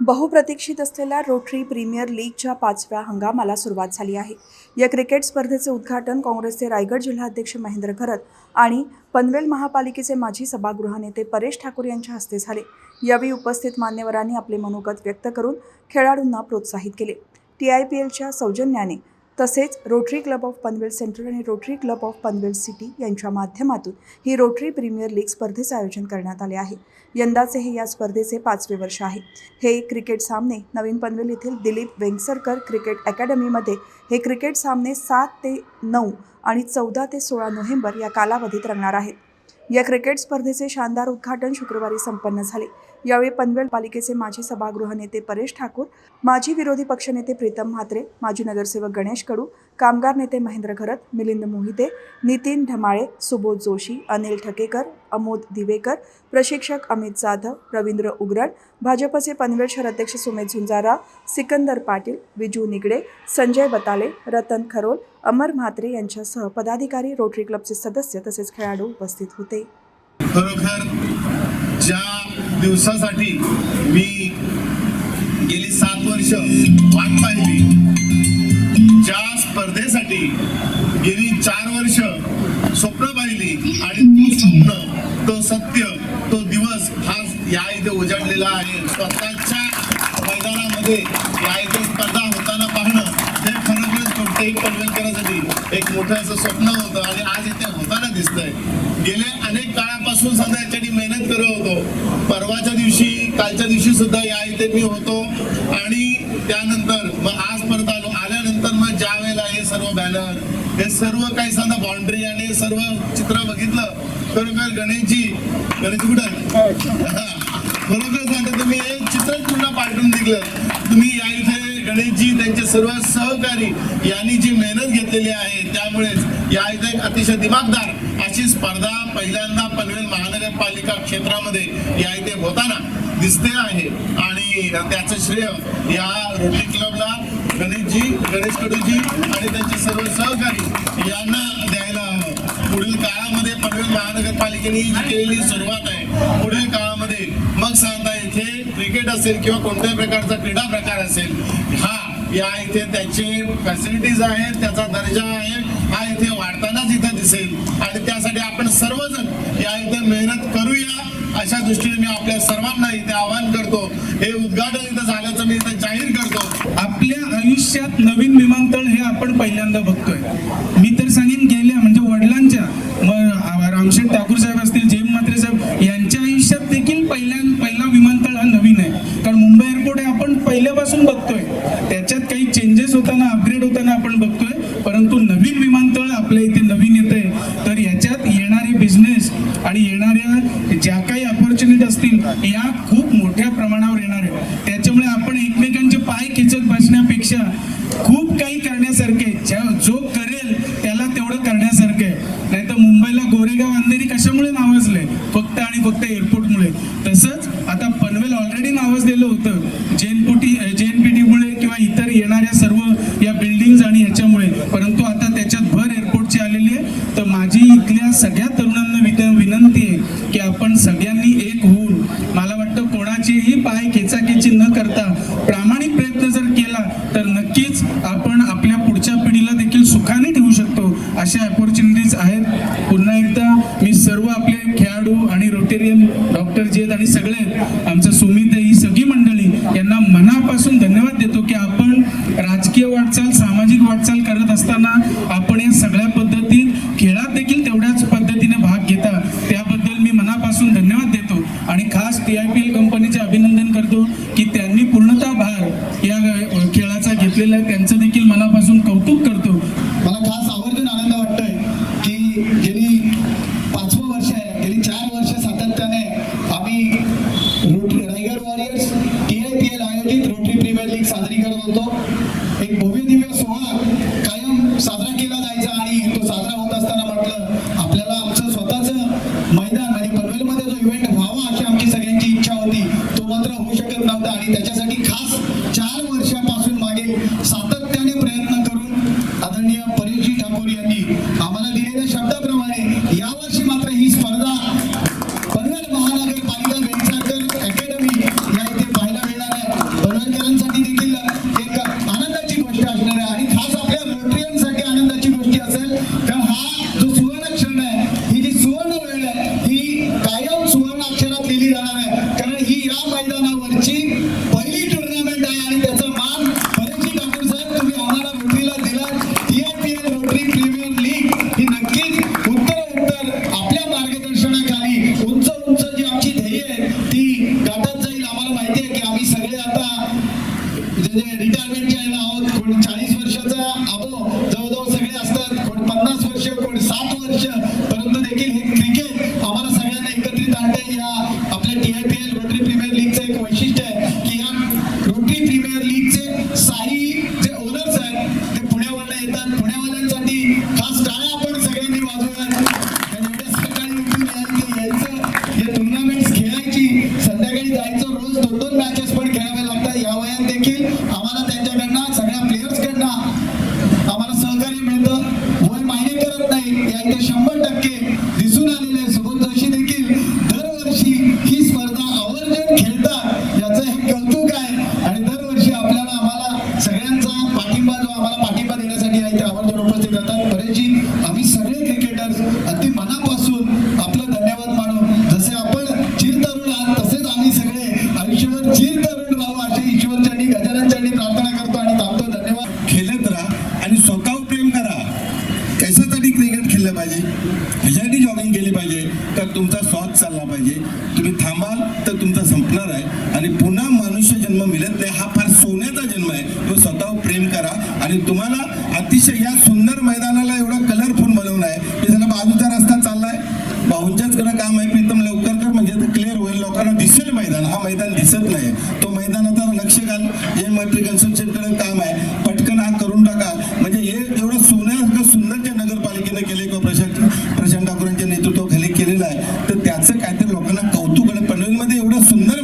बहुप्रतीक्षित असलेल्या rotary premier लीगच्या पाचव्या हंगामाला सुरुवात झाली आहे. या क्रिकेट स्पर्धेचे उद्घाटन काँग्रेसचे रायगड जिल्हाध्यक्ष महेंद्र घरत आणि पनवेल महापालिकेचे माजी सभागृह नेते परेश ठाकूर यांच्या हस्ते झाले. यावेळी उपस्थित मान्यवरांनी आपले मनोगत व्यक्त करून खेळाडूंना प्रोत्साहित केले. टी आय पी एलच्या सौजन्याने तसेच rotary club of Panvel central आणि rotary club of Panvel city यांच्या माध्यमातून ही रोटरी प्रीमियर लीग स्पर्धेचे आयोजन करण्यात आले आहे. यंदाचे हे या स्पर्धेचे पाचवे वर्ष आहे. हे क्रिकेट सामने नवीन पनवेल येथील दिलीप वेंगसरकर क्रिकेट अकॅडमीमध्ये हे क्रिकेट सामने सात ते नऊ आणि चौदा ते सोळा नोव्हेंबर या कालावधीत रंगणार आहेत. या क्रिकेट स्पर्धेचे शानदार उद्घाटन शुक्रवारी संपन्न झाले. यावेळी पनवेल पालिकेचे माजी सभागृह नेते परेश ठाकूर माजी विरोधी पक्षनेते प्रीतम म्हात्रे माजी नगरसेवक गणेश कडू कामगार नेते महेंद्र घरत मिलिंद मोहिते नितीन ढमाळे सुबोध जोशी अनिल ठकेकर अमोद दिवेकर प्रशिक्षक अमित जाधव रवींद्र उगरण भाजपचे पनवेल शहर अध्यक्ष सुमेध झुंजारा सिकंदर पाटील विजू निगडे संजय बताले रतन खरोल अमर म्हात्रे यांच्यासह पदाधिकारी रोटरी क्लबचे सदस्य तसेच खेळाडू उपस्थित होते. खरोखर ज्या दिवसासाठी मी गेली सात वर्ष वाट पाहिली ज्या स्पर्धेसाठी गेली चार वर्ष स्वप्न पाहिली आणि तो स्वप्न तो सत्य तो दिवस हा या इथे उजाडलेला आहे. स्वतःच्या मैदानामध्ये या इथे मोठं स्वप्न होतं आणि आज इथे होताना दिसतंय. गेले अनेक काळापासून सुद्धा याच्यासाठी मेहनत करत होतो. परवाच्या दिवशी कालच्या दिवशी सुद्धा या इथे मी होतो. आणि त्यानंतर मग आज परत आलो. आल्यानंतर मग ज्या वेळेला हे सर्व बॅनर हे सर्व काही सांगा बाउंड्री आणि हे सर्व चित्र बघितलं खरोखर गणेशजी गणेश कुठं आहे? बरोबर सांगतो तुम्ही हे चित्र पूर्ण पाठवून दिलं तुम्ही या इथे गणेशजी त्यांचे सर्व सहकारी यांनी जी मेहनत घेतलेली आहे त्यामुळेच या इथे अतिशय दिमागदार अशी स्पर्धा पहिल्यांदा पनवेल महानगरपालिका क्षेत्रामध्ये या इथे होताना दिसते आहे. आणि त्याचं श्रेय या रोटरी क्लबला गणेशजी गणेश कडूजी आणि त्यांचे सर्व सहकारी यांना द्यायला हवं. पुढील काळामध्ये पनवेल महानगरपालिकेने केलेली सुरुवात आहे. पुढील काळामध्ये मग सांगता क्रिकेट असेल किंवा कोणत्याही प्रकारचा क्रीडा प्रकार असेल हा या इथे त्याचे फॅसिलिटीज आहेत त्याचा दर्जा आहे हा इथे वाढतानाच इथे दिसेल. आणि त्यासाठी आपण सर्वजण या इथे मेहनत करूया अशा दृष्टीने मी आपल्या सर्वांना इथे आवाहन करतो. हे उद्घाटन इथं झाल्याचं मी इथे जाहीर करतो. आपल्या आयुष्यात नवीन विमानतळ हे आपण पहिल्यांदा बघतोय. आपण बघतोय. त्याच्यात काही चेंजेस होताना अपग्रेड होताना आपण बघतोय. परंतु नवीन विमानतळ आपल्या इथे नवीन येते तर याच्यात येणारे बिझनेस आणि येणाऱ्या ज्या काही अपॉर्च्युनिटी असतील या खूप मोठ्या प्रमाणावर येणार आहे त्याच्यामुळे आपण एकमेकांचे पाय खेचत बसण्यापेक्षा खूप काही करण्यासारखे ज्या- जो करेल त्याला तेवढं करण्यासारखं आहे. नाही तर मुंबईला गोरेगाव अंधेरी कशामुळे नावाजले फक्त आणि फक्त एअरपोर्टमुळे तसंच ऑलरेडी नावाजलेलं होतं. जेनपुटी जेएनपीटीमुळे किंवा इतर येणाऱ्या सर्व या बिल्डिंग आणि याच्यामुळे परंतु आता त्याच्यात भर एअरपोर्टची आलेली आहे. तर माझी इथल्या सगळ्या तरुणांना विनंती आहे की आपण सगळ्यांनी एक होऊन मला वाटतं कोणाचीही पाय खेचाखेची न करता प्रामाणिक प्रयत्न जर केला तर नक्कीच डॉक्टर आहेत आणि सगळे आहेत आमचं सुमित ही सगळी मंडळी यांना मनापासून धन्यवाद देतो की आपण राजकीय वाटचाल सामाजिक वाटचाल करत असताना आपण या सगळ्या पद्धतीत खेळात देखील तेवढ्याच पद्धतीने भाग घेता. त्याबद्दल मी मनापासून धन्यवाद देतो. आणि खास टी आय पी एल कंपनीच्या mundo You. deixar मनुष्य जन्म मिळत नाही हा फार सोन्याचा जन्म आहे. तो स्वतः प्रेम करा आणि तुम्हाला अतिशय या सुंदर मैदानाला एवढा कलरफुल बनवला आहे. की त्याला बाजूचा रस्ता चाललाय. भाऊंच्याचकडे काम आहे प्रीतम लवकर कर म्हणजे क्लिअर होईल. लोकांना दिसेल मैदान हा मैदान दिसत नाही. तो मैदानाचा लक्ष घाल. जे मैत्री कन्स्ट्रक्शनकडे काम आहे पटकन हा करून टाका. म्हणजे हे एवढं सोन्यासारखं सुंदर जे नगरपालिकेने केले किंवा प्रशांत प्रशांत ठाकूरांच्या नेतृत्वाखाली केलेलं आहे. तर त्याचं काहीतरी लोकांना कौतुक आणि पनवेलमध्ये एवढं सुंदर